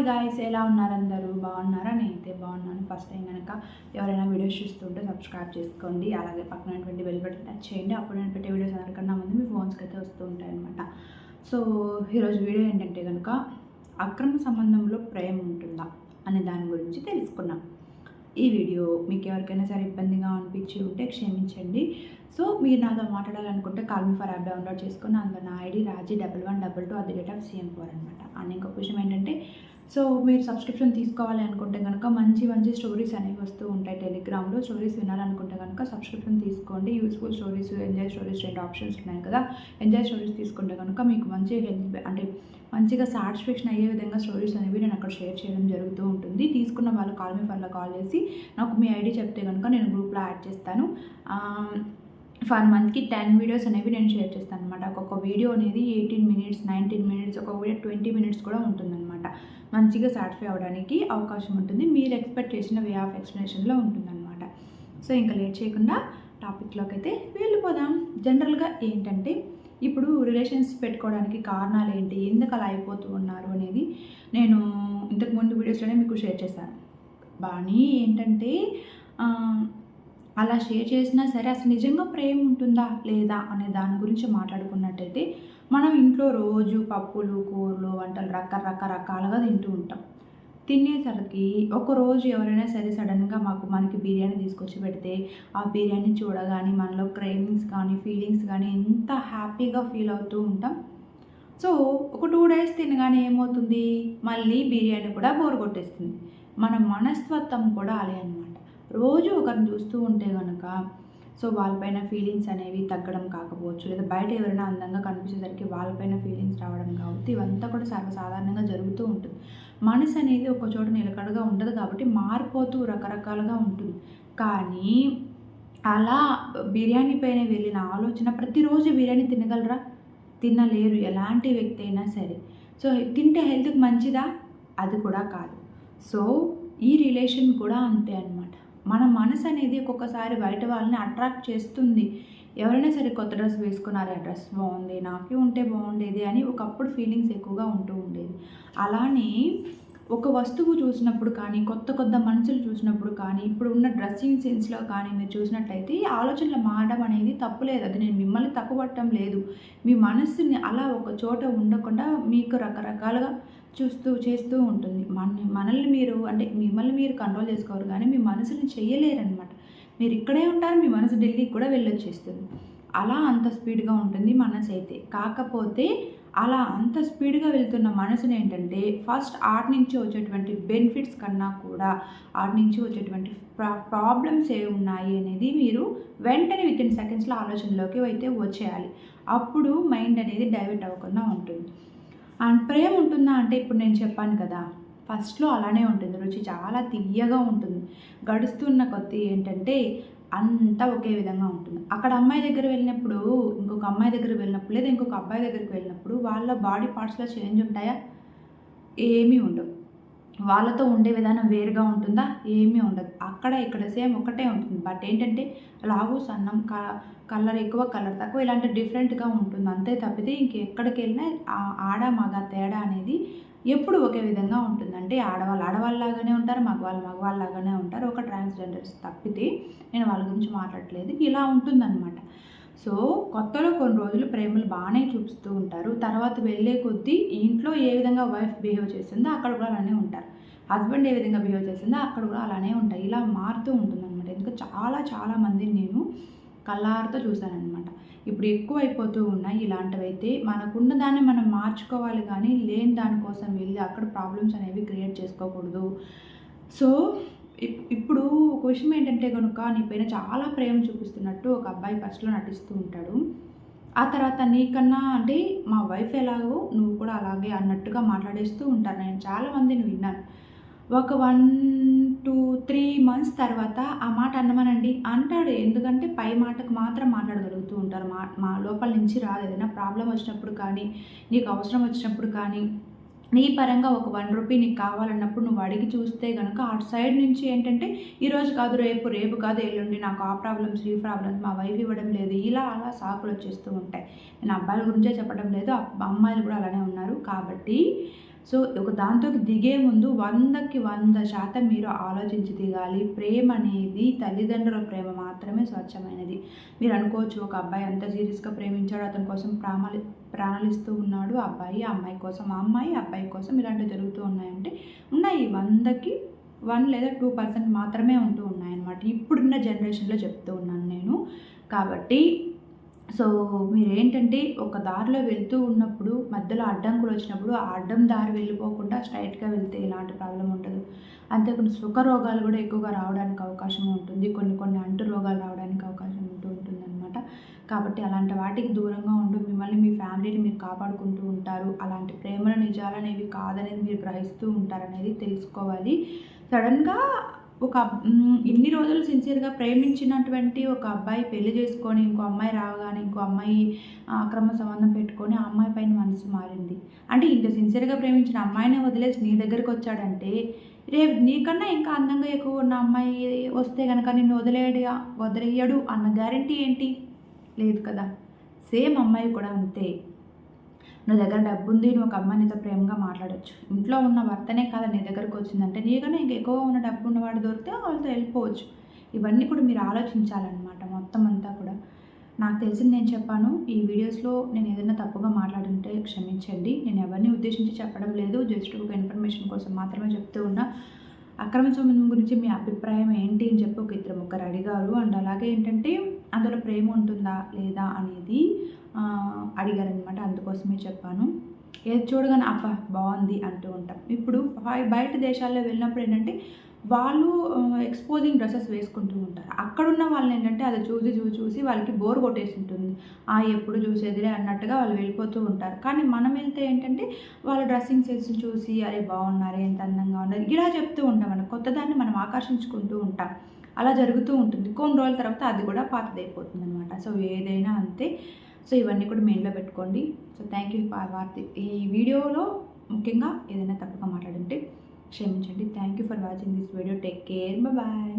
Hi guys ఎలా ఉన్నారు అందరూ? బాగున్నారా? నేనైతే బాగున్నాను. ఫస్ట్ టైం కనుక ఎవరైనా వీడియోస్ చూస్తుంటే సబ్స్క్రైబ్ చేసుకోండి. అలాగే పక్కనటువంటి బెల్ బటన్ టచ్ చేయండి. అప్పుడు నేను పెట్టే వీడియోస్ అందరికన్నా ముందు మీ ఫోన్స్కి అయితే వస్తూ ఉంటాయి అనమాట సో ఈరోజు వీడియో ఏంటంటే కనుక అక్రమ సంబంధంలో ప్రేమ ఉంటుందా అనే దాని గురించి తెలుసుకున్నాం ఈ వీడియో మీకు ఎవరికైనా సరే ఇబ్బందిగా అనిపించి ఉంటే క్షమించండి. సో మీరు నాతో మాట్లాడాలనుకుంటే call me for app download చేసుకుని అందులో నా ID Raji double one double two at the rate of CM four అనమాట అండ్ ఇంకొక విషయం ఏంటంటే సో మీరు సబ్స్క్రిప్షన్ తీసుకోవాలి అనుకుంటే కనుక మంచి మంచి స్టోరీస్ అనేవి వస్తూ ఉంటాయి టెలిగ్రామ్లో. స్టోరీస్ వినాలనుకుంటే కనుక సబ్స్క్రిప్షన్ తీసుకోండి. యూస్ఫుల్ స్టోరీస్ ఎంజాయ్ స్టోరీస్ రెండు ఆప్షన్స్ ఉన్నాయి కదా. ఎంజాయ్ స్టోరీస్ తీసుకుంటే కనుక మీకు మంచి హెల్త్ అంటే మంచిగా సాటిస్ఫాక్షన్ అయ్యే విధంగా స్టోరీస్ అనేవి నేను అక్కడ షేర్ చేయడం జరుగుతూ ఉంటుంది. తీసుకున్న వాళ్ళు కాల్ మీ ఫర్లో కాల్ చేసి నాకు మీ ఐడి చెప్తే కనుక నేను గ్రూప్లో యాడ్ చేస్తాను. ఫర్ మంత్కి టెన్ వీడియోస్ అనేవి నేను షేర్ చేస్తాను అనమాట ఒక్కొక్క వీడియో అనేది ఎయిటీన్ మినిట్స్ నైన్టీన్ మినిట్స్ ఒక్కొక్క వీడియో ట్వంటీ మినిట్స్ కూడా ఉంటుందన్నమాట. మంచిగా సాటిస్ఫై అవ్వడానికి అవకాశం ఉంటుంది. మీరు ఎక్స్పెక్ట్ చేసిన వే ఆఫ్ ఎక్స్ప్లెనేషన్లో ఉంటుందన్నమాట. సో ఇంకా లేట్ చేయకుండా టాపిక్లోకి అయితే వెళ్ళిపోదాం. జనరల్గా ఏంటంటే ఇప్పుడు రిలేషన్స్ పెట్టుకోవడానికి కారణాలు ఏంటి? ఎందుకు అలా అయిపోతూ ఉన్నారు అనేది నేను ఇంతకుముందు వీడియోస్లోనే మీకు షేర్ చేశాను. బాణీ ఏంటంటే అలా షేర్ చేసినా సరే అసలు నిజంగా ప్రేమ ఉంటుందా లేదా అనే దాని గురించి మాట్లాడుకున్నట్టయితే మనం ఇంట్లో రోజు పప్పులు కూరలు వంటలు రకరకరకాలుగా తింటూ ఉంటాం. తినేసరికి ఒక రోజు ఎవరైనా సరే సడన్గా మాకు మనకి బిర్యానీ తీసుకొచ్చి పెడితే ఆ బిర్యానీ చూడగానే మనలో క్రేవింగ్స్ కానీ ఫీలింగ్స్ కానీ ఎంత హ్యాపీగా ఫీల్ అవుతూ ఉంటాం. సో ఒక టూ డేస్ తినగానే ఏమవుతుంది? మళ్ళీ బిర్యానీ కూడా బోర్ కొట్టేస్తుంది. మన మనస్తత్వం కూడా అలే రోజు ఒకరిని చూస్తూ ఉంటే కనుక సో వాళ్ళపైన ఫీలింగ్స్ అనేవి తగ్గడం కాకపోవచ్చు. లేదా బయట ఎవరైనా అందంగా కనిపించేసరికి వాళ్ళపైన ఫీలింగ్స్ రావడం కాబట్టి ఇవంతా కూడా సర్వసాధారణంగా జరుగుతూ ఉంటుంది. మనసు అనేది ఒక చోట నిలకడగా ఉండదు కాబట్టి మారిపోతూ రకరకాలుగా ఉంటుంది. కానీ అలా బిర్యానీ పైన వెళ్ళిన ఆలోచన ప్రతిరోజు బిర్యానీ తినగలరా? తినలేరు. ఎలాంటి వ్యక్తి అయినా సరే. సో తింటే హెల్త్కి మంచిదా? అది కూడా కాదు. సో ఈ రిలేషన్ కూడా అంతే అనమాట మన మనసు అనేది ఒక్కొక్కసారి బయట వాళ్ళని అట్రాక్ట్ చేస్తుంది. ఎవరైనా సరే కొత్త డ్రెస్ వేసుకున్నారు ఆ డ్రెస్ బాగుంది నాకే ఉంటే బాగుండేది అని ఒకప్పుడు ఫీలింగ్స్ ఎక్కువగా ఉంటూ ఉండేది. అలానే ఒక వస్తువు చూసినప్పుడు కానీ కొత్త కొత్త మనుషులు చూసినప్పుడు కానీ ఇప్పుడు ఉన్న డ్రెస్సింగ్ సెన్స్లో కానీ మీరు చూసినట్లయితే ఆలోచనలు మారడం అనేది తప్పులేదు అది నేను మిమ్మల్ని తప్పుపట్టడం లేదు. మీ మనస్సుని అలా ఒక చోట ఉండకుండా మీకు రకరకాలుగా చూస్తూ చేస్తూ ఉంటుంది. మన మనల్ని మీరు అంటే మిమ్మల్ని మీరు కంట్రోల్ చేసుకోరు కానీ మీ మనసుని చేయలేరనమాట మీరు ఇక్కడే ఉంటారు మీ మనసు ఢిల్లీకి కూడా వెళ్ళొచ్చేస్తుంది. అలా అంత స్పీడ్గా ఉంటుంది మనసు అయితే కాకపోతే అలా అంత స్పీడ్గా వెళ్తున్న మనసుని ఏంటంటే ఫస్ట్ ఆర్ట్ నుంచి వచ్చేటువంటి బెనిఫిట్స్ కన్నా కూడా ఆర్ట్ నుంచి వచ్చేటువంటి ప్రా ప్రాబ్లమ్స్ ఏ ఉన్నాయి అనేది మీరు వెంటనే విత్ ఇన్ సెకండ్స్లో ఆలోచనలోకి అయితే వచ్చేయాలి. అప్పుడు మైండ్ అనేది డైవర్ట్ అవ్వకుండా ఉంటుంది. అండ్ ప్రేమ ఉంటుందా అంటే ఇప్పుడు నేను చెప్పాను కదా ఫస్ట్లో అలానే ఉంటుంది రుచి చాలా తీయగా ఉంటుంది. గడుస్తున్న కొద్దీ ఏంటంటే అంతా ఒకే విధంగా ఉంటుంది. అక్కడ అమ్మాయి దగ్గర వెళ్ళినప్పుడు ఇంకొక అమ్మాయి దగ్గర వెళ్ళినప్పుడు లేదా ఇంకొక అబ్బాయి దగ్గరికి వెళ్ళినప్పుడు వాళ్ళ బాడీ పార్ట్స్లో చేంజ్ ఉంటాయా? ఏమీ ఉండవు. వాళ్ళతో ఉండే విధానం వేరుగా ఉంటుందా? ఏమీ ఉండదు. అక్కడ ఇక్కడ సేమ్ ఒకటే ఉంటుంది. బట్ ఏంటంటే లావు సన్నం క కలర్ ఎక్కువ కలర్ తక్కువ ఇలాంటి డిఫరెంట్గా ఉంటుంది. అంతే తప్పితే ఇంకెక్కడికి వెళ్ళినా ఆడ మగ తేడా అనేది ఎప్పుడు ఒకే విధంగా ఉంటుంది. అంటే ఆడవాళ్ళు ఆడవాళ్ళలాగానే ఉంటారు మగవాళ్ళు మగవాళ్ళలాగానే ఉంటారు. ఒక ట్రాన్స్జెండర్స్ తప్పితే నేను వాళ్ళ గురించి మాట్లాడలేదు ఇలా ఉంటుందన్నమాట. సో కొత్తలో కొన్ని రోజులు ప్రేమలు బాగానే చూపిస్తూ ఉంటారు. తర్వాత వెళ్ళే కొద్దీ ఇంట్లో ఏ విధంగా వైఫ్ బిహేవ్ చేసిందో అక్కడ కూడా అలానే ఉంటారు. హస్బెండ్ ఏ విధంగా బిహేవ్ చేసిందో అక్కడ కూడా అలానే ఉంటాయి. ఇలా మారుతూ ఉంటుంది అనమాట ఎందుకంటే చాలా చాలా మందిని నేను కళ్ళారుతో చూశానమాట ఇప్పుడు ఎక్కువ అయిపోతూ ఉన్నాయి ఇలాంటివి అయితే మనకున్న దాన్ని మనం మార్చుకోవాలి కానీ లేని దానికోసం వెళ్ళి అక్కడ ప్రాబ్లమ్స్ అనేవి క్రియేట్ చేసుకోకూడదు. సో ఇప్పుడు క్వశ్చన్ ఏంటంటే కనుక నీ పైన చాలా ప్రేమ చూపిస్తున్నట్టు ఒక అబ్బాయి ఫస్ట్లో నటిస్తూ ఉంటాడు. ఆ తర్వాత నీకన్నా అంటే మా వైఫ్ ఎలాగో నువ్వు కూడా అలాగే అన్నట్టుగా మాట్లాడేస్తూ ఉంటారు. నేను చాలామందిని విన్నాను. ఒక వన్ టూ త్రీ మంత్స్ తర్వాత ఆ మాట అన్నమనండి. అంటాడు. ఎందుకంటే పై మాటకు మాత్రం మాట్లాడగలుగుతూ ఉంటారు. మా మా లోపల నుంచి రాదు. ఏదైనా ప్రాబ్లం వచ్చినప్పుడు కానీ నీకు అవసరం వచ్చినప్పుడు కానీ నీ పరంగా ఒక వన్ రూపీ నీకు కావాలన్నప్పుడు నువ్వు అడిగి చూస్తే కనుక అటు సైడ్ నుంచి ఏంటంటే ఈరోజు కాదు రేపు రేపు కాదు ఎల్లుండి నాకు ఆ ప్రాబ్లమ్స్ ఈ ప్రాబ్లమ్స్ మా వైఫ్ ఇవ్వడం లేదు. ఇలా అలా సాకులు వచ్చేస్తూ ఉంటాయి. నేను అబ్బాయిల గురించే చెప్పడం లేదు. అమ్మాయిలు కూడా అలానే ఉన్నారు కాబట్టి. సో ఒక దాంతో దిగే ముందు వందకి వంద శాతం మీరు ఆలోచించి దిగాలి. ప్రేమ అనేది తల్లిదండ్రుల ప్రేమ మాత్రమే స్వచ్ఛమైనది. మీరు అనుకోవచ్చు ఒక అబ్బాయి అంత సీరియస్గా ప్రేమించాడు అతని కోసం ప్రాణాలు ప్రాణాలిస్తూ ఉన్నాడు. ఆ అబ్బాయి ఆ అమ్మాయి కోసం ఆ అమ్మాయి అబ్బాయి కోసం ఇలాంటివి జరుగుతూ ఉన్నాయంటే ఉన్నాయి వందకి వన్ లేదా టూ పర్సెంట్ మాత్రమే ఉంటూ ఉన్నాయన్నమాట. ఇప్పుడున్న జనరేషన్లో చెప్తూ ఉన్నాను నేను. కాబట్టి సో మీరు ఏంటంటే ఒక దారిలో వెళ్తూ ఉన్నప్పుడు మధ్యలో అడ్డంకులు వచ్చినప్పుడు ఆ అడ్డం దారి వెళ్ళిపోకుండా స్ట్రైట్గా వెళ్తే ఎలాంటి ప్రాబ్లం ఉండదు. అంతేకాకుండా సుఖ రోగాలు కూడా ఎక్కువగా రావడానికి అవకాశం ఉంటుంది. కొన్ని కొన్ని అంటు రోగాలు రావడానికి అవకాశం కాబట్టి అలాంటి వాటికి దూరంగా ఉంటూ మిమ్మల్ని మీ ఫ్యామిలీని మీరు కాపాడుకుంటూ ఉంటారు. అలాంటి ప్రేమల నిజాలనేవి కాదనేది మీరు గ్రహిస్తూ ఉంటారనేది తెలుసుకోవాలి. సడన్గా ఒక ఇన్ని రోజులు సిన్సియర్గా ప్రేమించినటువంటి ఒక అబ్బాయి పెళ్ళి చేసుకొని ఇంకో అమ్మాయి రావగానే ఇంకో అమ్మాయి అక్రమ సంబంధం పెట్టుకొని ఆ అమ్మాయి పైన మనసు మారింది. అంటే ఇంత సిన్సియర్గా ప్రేమించిన అమ్మాయిని వదిలేసి నీ దగ్గరికి వచ్చాడంటే రేపు నీకన్నా ఇంకా అందంగా ఎక్కువ ఉన్న అమ్మాయి వస్తే కనుక నిన్ను వదిలేయడు వదిలేయడు అన్న గ్యారంటీ ఏంటి? లేదు కదా? సేమ్ అమ్మాయి కూడా అంతే. నువ్వు దగ్గర డబ్బు ఉంది నువ్వు ఒక అమ్మాయినితో ప్రేమగా మాట్లాడొచ్చు. ఇంట్లో ఉన్న భర్తనే కాదు నీ దగ్గరకు వచ్చిందంటే నీకన్నా ఇంక ఎక్కువ ఉన్న డబ్బు ఉన్నవాడు దొరికితే వాళ్ళతో వెళ్ళిపోవచ్చు. ఇవన్నీ కూడా మీరు ఆలోచించాలన్నమాట మొత్తం అంతా కూడా. నాకు తెలిసింది నేను చెప్పాను ఈ వీడియోస్లో నేను ఏదైనా తప్పుగా మాట్లాడుంటే క్షమించండి. నేను ఎవరిని ఉద్దేశించి చెప్పడం లేదు జస్ట్ ఒక ఇన్ఫర్మేషన్ కోసం మాత్రమే చెప్తూ ఉన్నా. అక్రమ సంబంధం గురించి మీ అభిప్రాయం ఏంటి అని చెప్పి ఒక ఇద్దరు ముగ్గురు అడిగారు. అండ్ అలాగే ఏంటంటే అందులో ప్రేమ ఉంటుందా లేదా అనేది అడిగారు అడిగారనమాట అందుకోసమే చెప్పాను. ఏది చూడగానే అబ్బా బాగుంది అంటూ ఉంటాం. ఇప్పుడు బయట దేశాల్లో వెళ్ళినప్పుడు ఏంటంటే వాళ్ళు ఎక్స్పోజింగ్ డ్రెస్సెస్ వేసుకుంటూ ఉంటారు. అక్కడున్న వాళ్ళని ఏంటంటే అది చూసి చూసి చూసి వాళ్ళకి బోర్ కొట్టేసి ఉంటుంది. ఆ ఎప్పుడు చూసేదిలే అన్నట్టుగా వాళ్ళు వెళ్ళిపోతూ ఉంటారు. కానీ మనం వెళ్తే ఏంటంటే వాళ్ళ డ్రెస్సింగ్ సెన్స్ చూసి అరే బాగున్నారు ఎంత అందంగా ఉన్నారు ఇలా చెప్తూ ఉంటాం మనం కొత్తదాన్ని మనం ఆకర్షించుకుంటూ ఉంటాం. అలా జరుగుతూ ఉంటుంది. కొన్ని రోజుల తర్వాత అది కూడా పాతదైపోతుంది అనమాట సో ఏదైనా అంతే. సో ఇవన్నీ కూడా మెయిన్లో పెట్టుకోండి. సో థ్యాంక్ యూ ఫర్ వార్తి ఈ వీడియోలో ముఖ్యంగా ఏదైనా తప్పుగా మాట్లాడుంటే క్షమించండి. Thank you for watching this video take care bye